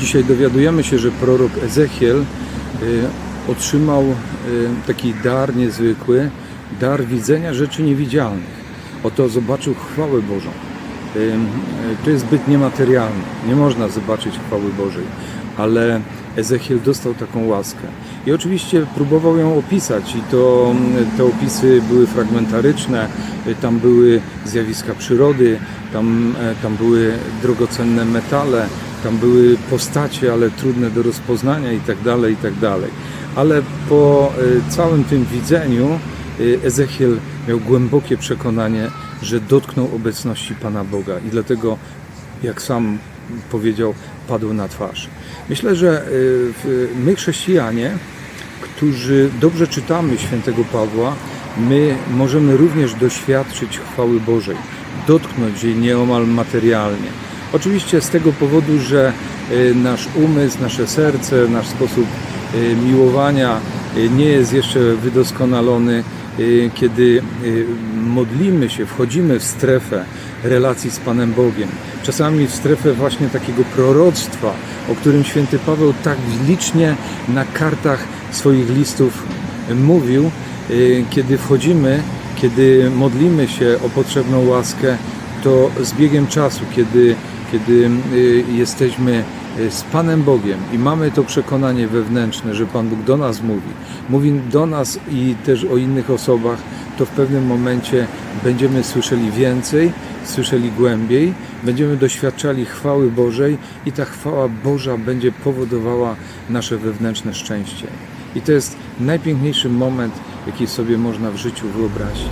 Dzisiaj dowiadujemy się, że prorok Ezechiel y, otrzymał y, taki dar niezwykły, dar widzenia rzeczy niewidzialnych. Oto zobaczył chwałę Bożą. Y, To jest zbyt niematerialne. Nie można zobaczyć chwały Bożej, ale Ezechiel dostał taką łaskę. I oczywiście próbował ją opisać, i to te opisy były fragmentaryczne, tam były zjawiska przyrody, tam, tam były drogocenne metale, tam były postacie, ale trudne do rozpoznania i tak dalej, i tak dalej. Ale po y, całym tym widzeniu y, Ezechiel miał głębokie przekonanie, że dotknął obecności Pana Boga i dlatego, jak sam powiedział, padł na twarz. Myślę, że w- my chrześcijanie, którzy dobrze czytamy świętego Pawła, my możemy również doświadczyć chwały Bożej, dotknąć jej nieomal materialnie. Oczywiście z tego powodu, że y, nasz umysł, nasze serce, nasz sposób y, miłowania y, nie jest jeszcze wydoskonalony, kiedy modlimy się, wchodzimy w strefę relacji z Panem Bogiem. Czasami w strefę właśnie takiego proroctwa, o którym święty Paweł tak licznie na kartach swoich listów mówił, kiedy wchodzimy, kiedy modlimy się o potrzebną łaskę, to z biegiem czasu, kiedy, kiedy y, jesteśmy y, z Panem Bogiem i mamy to przekonanie wewnętrzne, że Pan Bóg do nas mówi, mówi do nas i też o innych osobach, to w pewnym momencie będziemy słyszeli więcej, słyszeli głębiej, będziemy doświadczali chwały Bożej i ta chwała Boża będzie powodowała nasze wewnętrzne szczęście. I to jest najpiękniejszy moment, jaki sobie można w życiu wyobrazić.